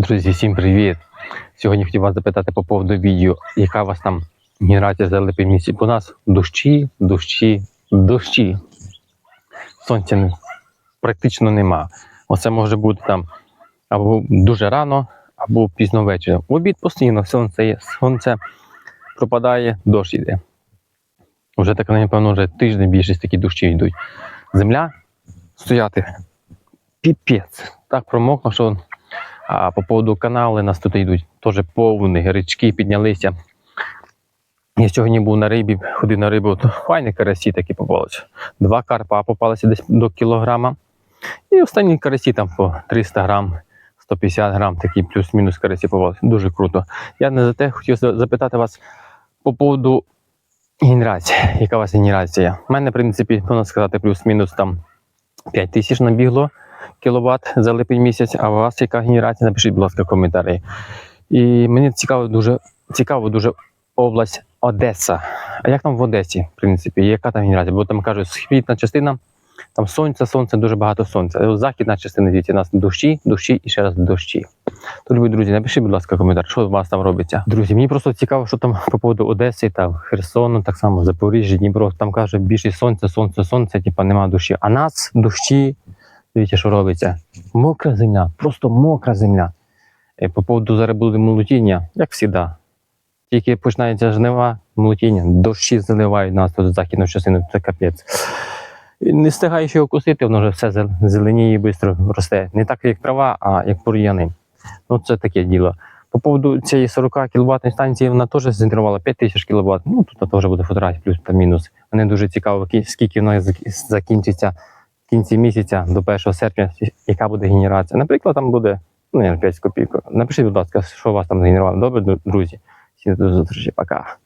Друзі, всім привіт! Сьогодні хотів вас запитати по поводу відео, яка у вас там генерація за місяць. У нас дощі, дощі, дощі. Сонця практично нема. Оце може бути там або дуже рано, або пізно ввечері. В обід постійно сонце є, сонце пропадає, дощ йде. Вже так, напевно, вже тиждень більшість такі дощі йдуть. Земля стояти. Піпець. Так промокла, що а по поводу канали нас тут йдуть теж повні, річки піднялися. Я сьогодні був на рибі, ходив на рибу, то файні карасі такі попалися. Два карпа попалися десь до кілограма. І останні карасі там по 300 грам, 150 грам, такі плюс-мінус карасі попалися. Дуже круто. Я не за те хотів запитати вас по поводу генерації. Яка у вас генерація? У мене, в принципі, можна сказати, плюс-мінус там 5 тисяч набігло кіловат за липень місяць, а у вас яка генерація? Напишіть, будь ласка, коментарі. І мені цікаво дуже, цікаво дуже область Одеса. А як там в Одесі, в принципі, яка там генерація? Бо там кажуть, східна частина, там сонце, сонце, дуже багато сонця. Західна частина, дивіться, у нас дощі, дощі і ще раз дощі. То, любі друзі, напишіть, будь ласка, коментар, що у вас там робиться. Друзі, мені просто цікаво, що там по поводу Одеси, там Херсону, так само Запоріжжя, Дніпро. Там каже, більше сонця, сонце, сонце, типа нема дощі. А нас дощі, дивіться, що робиться. Мокра земля, просто мокра земля. Е, По поводу зараз буде молотіння, як завжди. Тільки починається жнива, молотіння, дощі заливають нас тут західну частину, це капець. Не встигаєш його косити, воно вже все зел- зеленіє і швидко росте. Не так, як трава, а як бур'яни. Ну, це таке діло. По поводу цієї 40 кВт станції вона теж згенерувала 5000 кВт. Ну, тут теж буде фотографія, плюс та мінус. Мене дуже цікаво, скільки вона зак- закінчиться кінці місяця до 1 серпня, яка буде генерація. Наприклад, там буде ну, я 5 копійок. Напишіть, будь ласка, що у вас там згенерувало. Добре, друзі? Всі до зустрічі, пока.